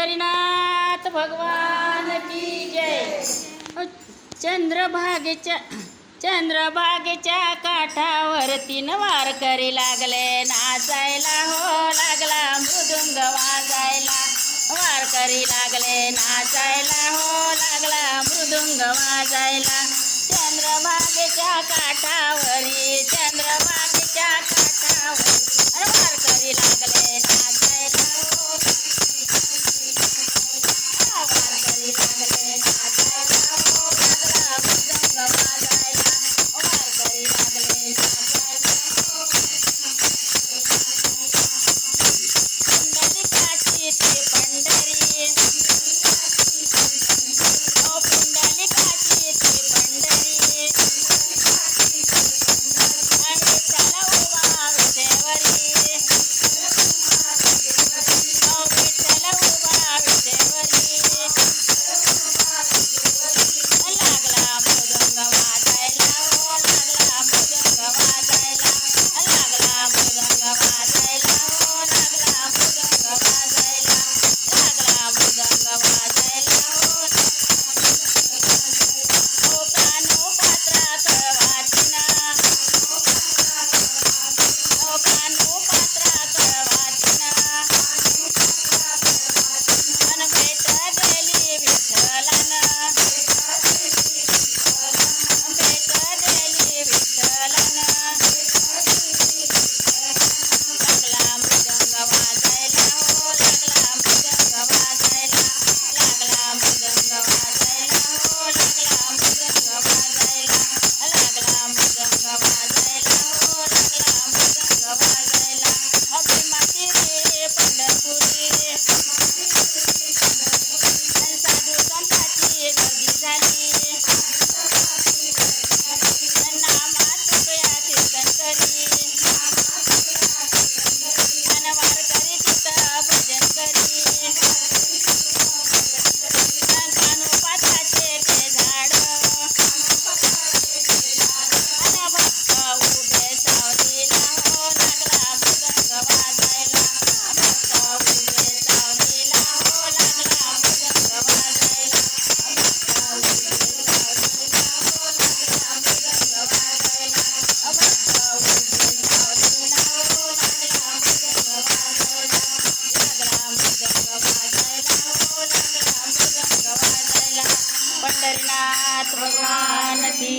पंढरीनाथ भगवान की जय. चंद्रभागेच्या चंद्रभागेच्या काठावरती वार करी लागले. नाचायला हो लागला मृदुंग वाजायला वारकरी लागले. नाचायला हो लागला मृदुंग वाजायला चंद्रभागेच्या काठावरी चंद्रभा ભગવાનથી